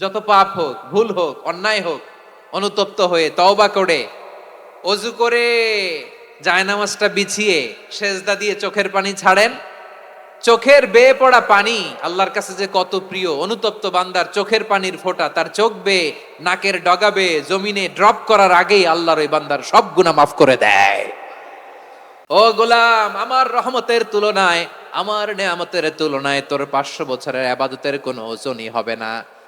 যত পাপ হোক, ভুল হোক, অন্যায় হোক, অনুতপ্ত হয়ে তওবা করে, অজু করে জায়নামাজটা বিছিয়ে সেজদা দিয়ে চোখের পানি ছাড়েন। চোখের বেয়ে পড়া পানি আল্লাহর কাছে যে কত প্রিয়, অনুতপ্ত বান্দার চোখের পানির ফোঁটা, তার চোখ বেয়ে, নাকের ডগাবে জমিনে ড্রপ করার আগেই আল্লাহর ওই বান্দার সব গুণা মাফ করে দেয়। ও গোলাম, আমার রহমতের তুলনায়, আমার নেয়ামতের তুলনায় তোর পাঁচশো বছরের আবাদতের কোনো ওজনই হবে না।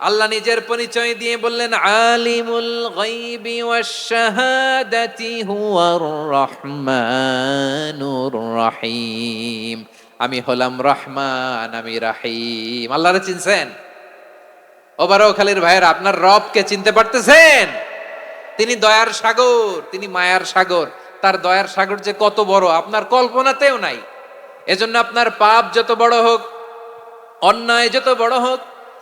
আল্লাহ নিজের পরিচয় দিয়ে বললেন, আলিমুল গাইবি ওয়াশ হুয়ার রহমানুর রহিম। আমি হলাম রহমান, আমি রাহিম। আল্লাহরে চিনছেন? ওবারও খালির ভাইয়ের, আপনার রবকে চিনতে পারতেছেন? তিনি দয়ার সাগর, তিনি মায়ার সাগর। তার দয়ার সাগর যে কত বড়, আপনার কল্পনাতেও নাই। এজন্য আপনার পাপ যত বড় হোক, অন্যায় যত বড় হোক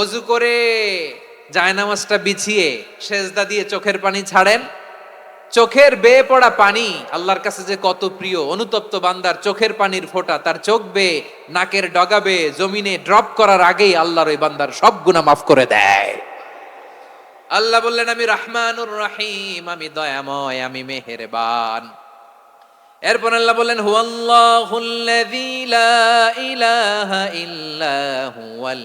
অজু করে জায়নামাজটা বিছিয়ে সেজদা দিয়ে চোখের পানি ছাড়েন। চোখের বেয়ে পড়া পানি আল্লাহর কাছে যে কত প্রিয়, অনুতপ্ত বান্দার চোখের পানির ফোঁটা, তার চোখ বেয়ে, নাকের ডগাবে জমিনে ড্রপ করার আগেই আল্লাহর ওই বান্দার সব গুণা মাফ করে দেয়। আল্লাহ বললেন, আমি রহমানুর রহিম, আমি দয়াময়, আমি মেহেরবান। এরপর আল্লাহ বললেন, হুয়াল্লাহুল্লাযী লা ইলাহা ইল্লা হুয়াল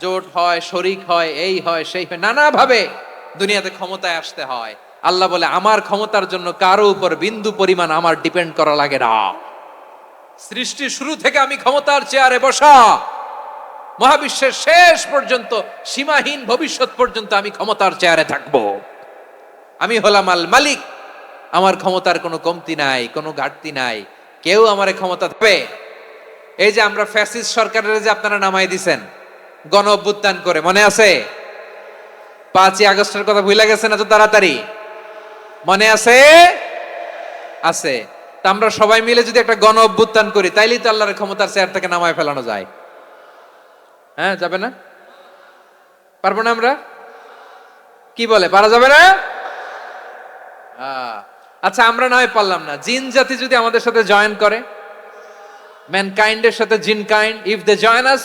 জোট হয়, শরিক হয়, এই হয়, সেই হয়, নানাভাবে দুনিয়াতে ক্ষমতায় আসতে হয়। আল্লাহ বলে, আমার ক্ষমতার জন্য কারও উপর বিন্দু পরিমাণ আমার ডিপেন্ড করা লাগে না। সৃষ্টি শুরু থেকে আমি ক্ষমতার চেয়ারে বসা। মহাবিশ্বের শেষ পর্যন্ত, সীমাহীন ভবিষ্যৎ পর্যন্ত আমি ক্ষমতার চেয়ারে থাকব। আমি হলাম আল মালিক। আমার ক্ষমতার কোনো কমতি নাই, কোনো ঘাটতি নাই। কেউ আমারে ক্ষমতা দেবে? এই যে আমরা ফ্যাসিস্ট সরকারের যে আপনারা নামাই দিছেন গণ অভ্যুত্থান করে, মনে আছে? পাঁচই আগস্টের কথা ভুলে গেছেন এত তাড়াতাড়ি? মনে আছে? আছে। তা আমরা সবাই মিলে যদি একটা গণ অভ্যুত্থান করি, তাইলেই তো আল্লাহর ক্ষমতার চেয়ার থেকে নামায় ফেলানো যায়। হ্যাঁ যাবে না? পারব না আমরা? কি বলে, পারা যাবে না? আচ্ছা আমরা না হয় পারলাম না। জিন জাতি যদি আমাদের সাথে জয়েন করে ম্যানকাইন্ডের সাথে জিন kind if they join us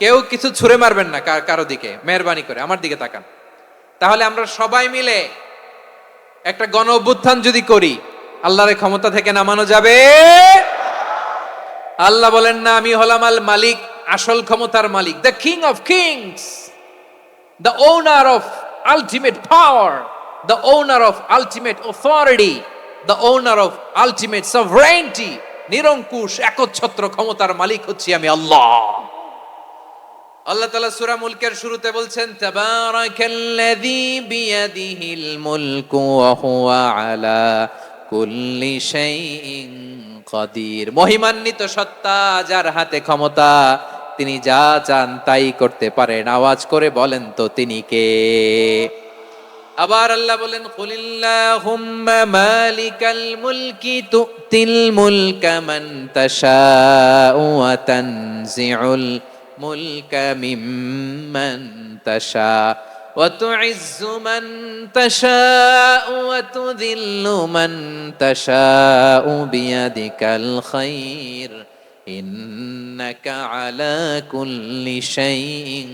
কেউ কিছু ছুঁড়ে মারবেন না কারও দিকে মেহরবানি করে আমার দিকে তাকান। তাহলে আমরা সবাই মিলে একটা গণ অভ্যুত্থান যদি করি আল্লাহর ক্ষমতা থেকে নামানো যাবে? আল্লাহ বলেন না আমি হলাম আল মালিক আসল ক্ষমতার মালিক the king of kings the owner of ultimate power, the owner of ultimate authority, the owner of ultimate sovereignty, নিরঙ্কুশ একচ্ছত্র ক্ষমতার মালিক হচ্ছি আমি আল্লাহ। আল্লাহ তাআলা সূরা মুলকের শুরুতে বলছেন আলা মহিমান্বিত সত্তা যার হাতে ক্ষমতা, তিনি যা চান তাই করতে পারেন। আওয়াজ করে বলেন তো, তিনি কে? আবার আল্লাহ বলেন মালিকাল মুলকি মুলকা মিম্মান তাশা وتعز من تشاء وتذل من تشاء بيدك الخير إنك على كل شيء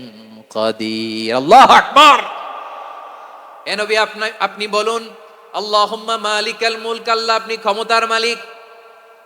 قدير الله أكبر এ নবী আপনি আপনি বলুন আল্লাহুম্মা মালিকাল মুলক আল্লাহ আপনি ক্ষমতার মালিক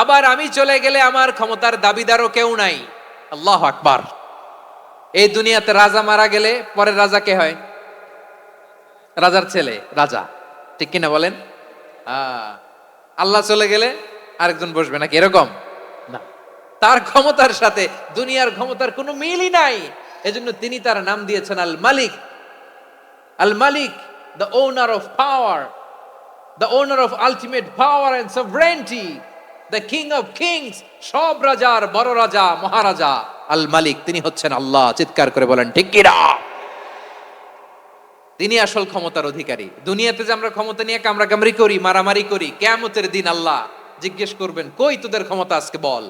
আবার আমি চলে গেলে আমার ক্ষমতার দাবিদারও কেউ নাই। আল্লাহ আকবার। এই দুনিয়াতে রাজা মারা গেলে পরে রাজা কে হয়? রাজার ছেলে, রাজা। ঠিক কিনা বলেন? আল্লাহ চলে গেলে আরেকজন বসবে নাকি এরকম? না। তার ক্ষমতার সাথে দুনিয়ার ক্ষমতার কোনো মিলই নাই। এজন্য তিনি তার নাম দিয়েছেন আল মালিক আল মালিক the owner of power the owner of ultimate power and sovereignty the king of kings সব রাজার বড় রাজা, মহারাজা আল মালিক তিনি হচ্ছেন আল্লাহ। চিৎকার করে বলেন, ঠিক কিরা তিনি আসল ক্ষমতার অধিকারী। দুনিয়াতে যে আমরা ক্ষমতা নিয়ে কামড়াকামড়ি করি, মারামারি করি কেমতের দিন আল্লাহ জিজ্ঞেস করবেন, কই তোদের ক্ষমতা আজকে বল?